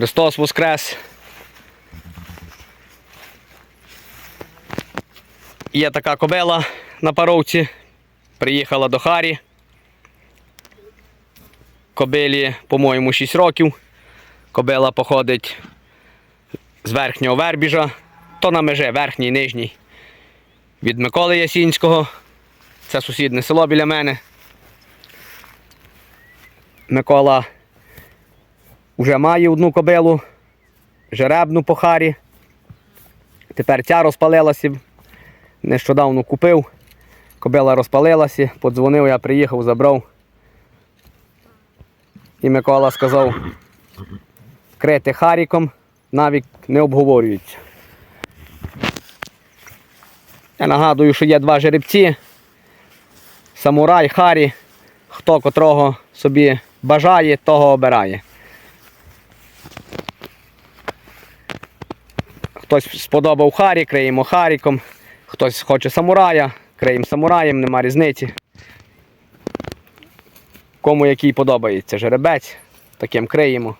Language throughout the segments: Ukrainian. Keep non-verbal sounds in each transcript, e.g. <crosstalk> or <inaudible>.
Христос Воскрес. Є така кобила на паровці. Приїхала до Харі. Кобилі, по-моєму, 6 років. Кобила походить з верхнього вербіжа, то на межі верхній нижній. Від Миколи Ясінського. Це сусідне село біля мене. Микола вже має одну кобилу, жеребну по харі. Тепер ця розпалилася. Нещодавно купив. Кобила розпалилася, подзвонив, я приїхав, забрав. І Микола сказав, крити харіком навіть не обговорюється. Я нагадую, що є два жеребці. Самурай, Харі. Хто котрого собі бажає, того обирає. Хтось сподобав Харі, криємо Харіком. Хтось хоче самурая, криємо самураєм, нема різниці. Кому який подобається жеребець, таким криємо.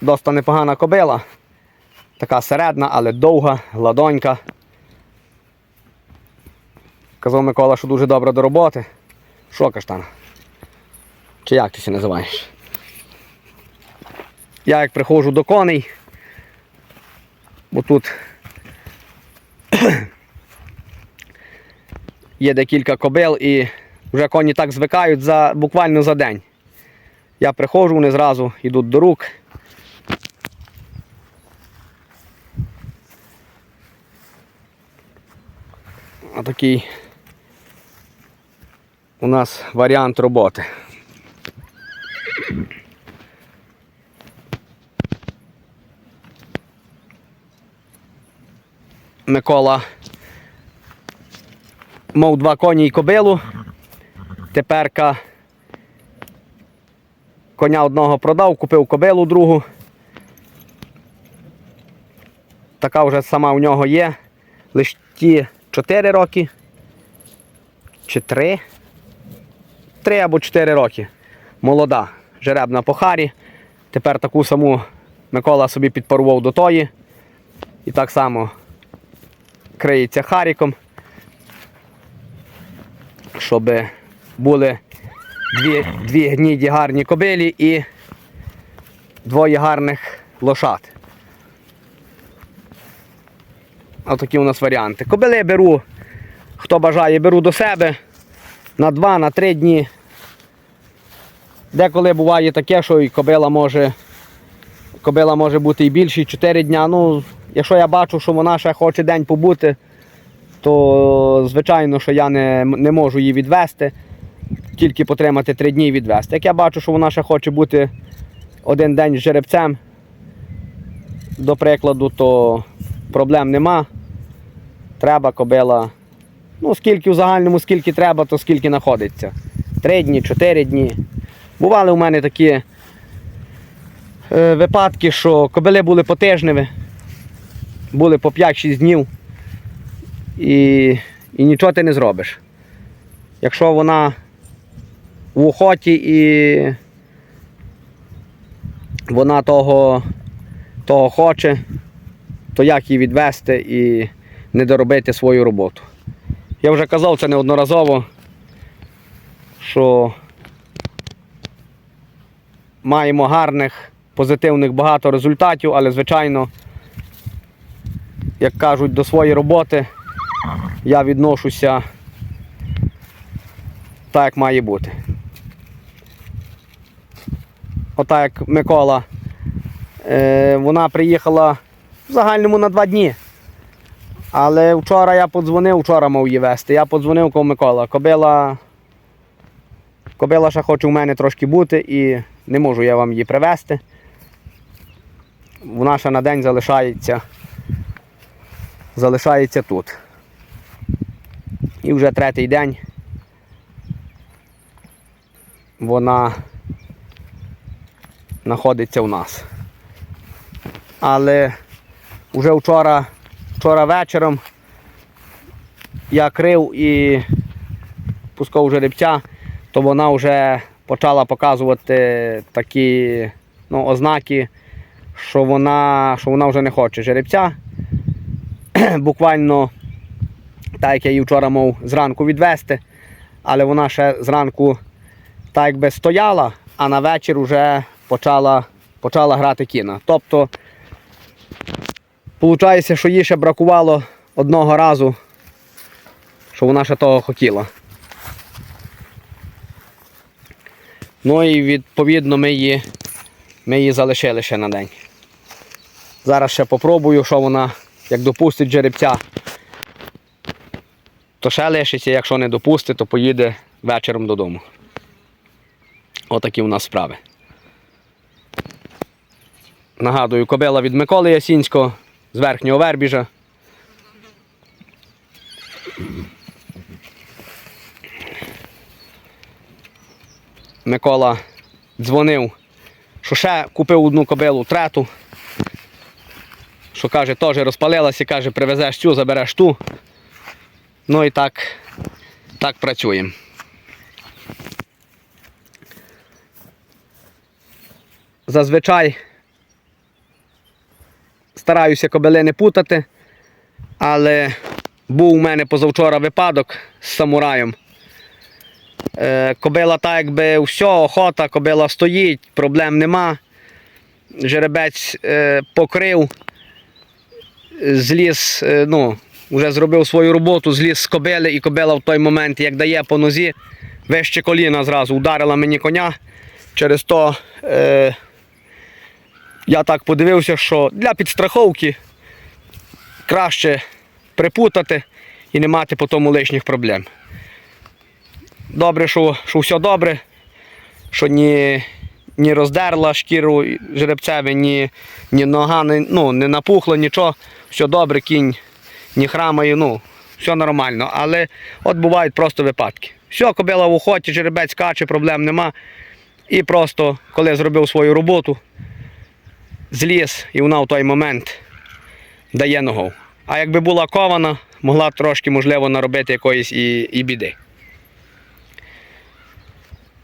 Доста непогана кобила. Така середна, але довга, гладонька. Казав Микола, що дуже добре до роботи. Що каштан? Чи як ти це називаєш? Я як приходжу до коней, бо тут є декілька кобил і вже коні так звикають за, буквально за день. Я приходжу, вони зразу йдуть до рук. Отакий у нас варіант роботи. Микола мав два коні і кобилу. Теперка коня одного продав, купив кобилу другу. Така вже сама у нього є. Лише ті 4 роки. Чи 3? 3 або 4 роки. Молода, жеребна по харі. Тепер таку саму Микола собі підпарував до тої. І так само криється харіком, щоб були дві, дві гніді гарні кобилі і двоє гарних лошад. Отакі у нас варіанти. Кобили беру, хто бажає, беру до себе на два, на три дні. Деколи буває таке, що і кобила може, кобила може бути і більше, і 4 дня. Ну, якщо я бачу, що вона ще хоче день побути, то звичайно, що я не, не можу її відвести, тільки потримати 3 дні і відвести. Як я бачу, що вона ще хоче бути один день з жеребцем, до прикладу, то проблем нема. Треба кобила. Ну, скільки в загальному, скільки треба, то скільки знаходиться. Три дні, чотири дні. Бували у мене такі е, випадки, що кобили були по тижневі, були по 5-6 днів. І, і нічого ти не зробиш. Якщо вона в охоті і вона того, того хоче, то як її відвести і не доробити свою роботу. Я вже казав це неодноразово, що маємо гарних, позитивних багато результатів, але, звичайно, як кажуть, до своєї роботи я відношуся так, як має бути. Отак як Микола. Е, вона приїхала в загальному на два дні. Але вчора я подзвонив, вчора мав її вести. Я подзвонив кого Микола. Кобила, кобила ще хоче у мене трошки бути і не можу я вам її привезти. Вона ще на день залишається, залишається тут. І вже третій день вона знаходиться у нас. Але вже вчора, вчора вечором я крив і пускав жеребця, то вона вже почала показувати такі ну, ознаки, що вона, що вона вже не хоче жеребця. <clears throat> Буквально, так як я її вчора мав зранку відвести, але вона ще зранку так якби стояла, а на вечір вже почала, почала грати кіно. Тобто, виходить, що їй ще бракувало одного разу, що вона ще того хотіла. Ну і відповідно ми її, ми її залишили ще на день. Зараз ще попробую, що вона, як допустить жеребця, то ще лишиться, якщо не допустить, то поїде вечором додому. Отакі у нас справи. Нагадую, кобила від Миколи Ясінського з верхнього вербіжа. Микола дзвонив, що ще купив одну кобилу трету. Що каже, теж розпалилася, каже, привезеш цю, забереш ту. Ну і так, так працюємо. Зазвичай стараюся кобили не путати, але був у мене позавчора випадок з самураєм. Е, Кобила так якби все, охота, кобила стоїть, проблем нема. Жеребець е, покрив, зліз, е, ну, вже зробив свою роботу, зліз з кобили, і кобила в той момент, як дає по нозі, вище коліна зразу ударила мені коня. Через то е, я так подивився, що для підстраховки краще припутати і не мати по тому лишніх проблем. Добре, що, що все добре, що ні, ні роздерла шкіру жеребцеві, ні, ні нога не, ну, не напухла, нічого. Все добре, кінь ні храмає, ну, все нормально. Але от бувають просто випадки. Все, кобила в охоті, жеребець каче, проблем нема. І просто, коли зробив свою роботу, зліз і вона в той момент дає ногу. А якби була кована, могла трошки, можливо, наробити якоїсь і, і біди.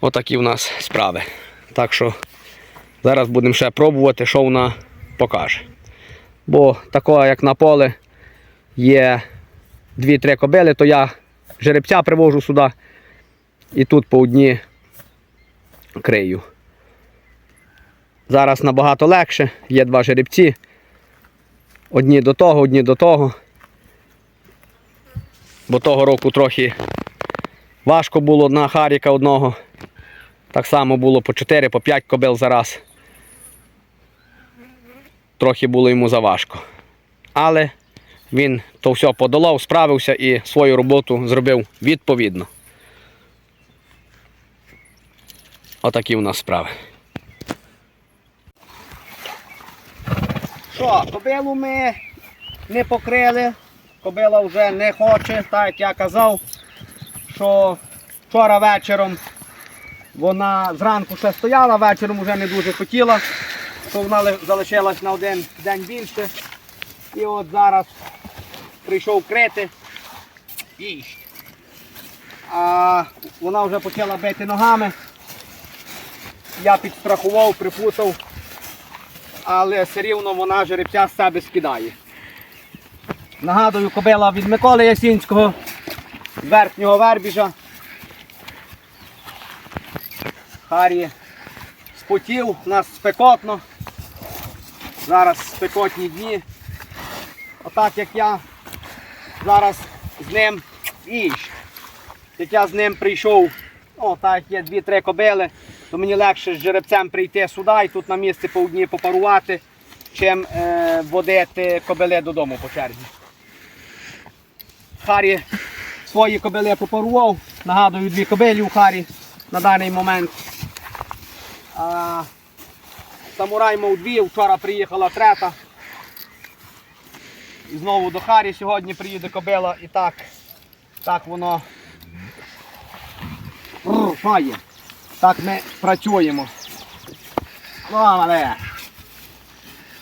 Отакі в нас справи. Так що зараз будемо ще пробувати, що вона покаже. Бо такого, як на поле, є 2-3 кобили, то я жеребця привожу сюди і тут по одні крию. Зараз набагато легше, є два жеребці. Одні до того, одні до того. Бо того року трохи важко було на Харіка одного. Так само було по 4, по 5 кобил за раз. Трохи було йому заважко. Але він то все подолав, справився і свою роботу зробив відповідно. Отакі у нас справи. Що, кобилу ми не покрили, кобила вже не хоче, так як я казав, що вчора вечором вона зранку ще стояла, вечором вже не дуже хотіла, то вона залишилась на один день більше. І от зараз прийшов крити. І а, вона вже почала бити ногами. Я підстрахував, припутав, але все рівно вона жеребця з себе скидає. Нагадую, кобила від Миколи Ясінського, верхнього вербіжа. Харі спотів, у нас спекотно. Зараз спекотні дні. Отак як я зараз з ним іж. Як я з ним прийшов, о, так є дві-три кобили, то мені легше з жеребцем прийти сюди і тут на місці по одній попарувати, чим е, водити кобили додому по черзі. Харі свої кобили попарував. Нагадую, дві кобилі у Харі на даний момент. А, самурай мав дві, вчора приїхала трета. І знову до Харі сьогодні приїде кобила і так, так воно рушає. Так ми працюємо. Ну,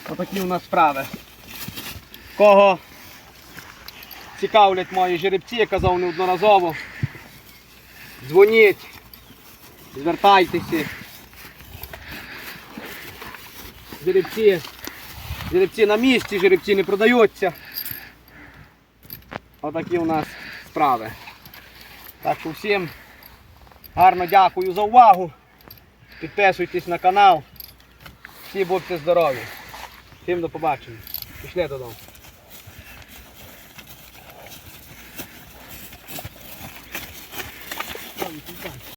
отакі у нас справи. Кого цікавлять мої жеребці, я казав неодноразово. Дзвоніть, звертайтеся. Жеребці. Жеребці на місці, жеребці не продаються. Отакі у нас справи. Так що всім гарно дякую за увагу. Підписуйтесь на канал. Всі будьте здорові. Всім до побачення. Пішли додому.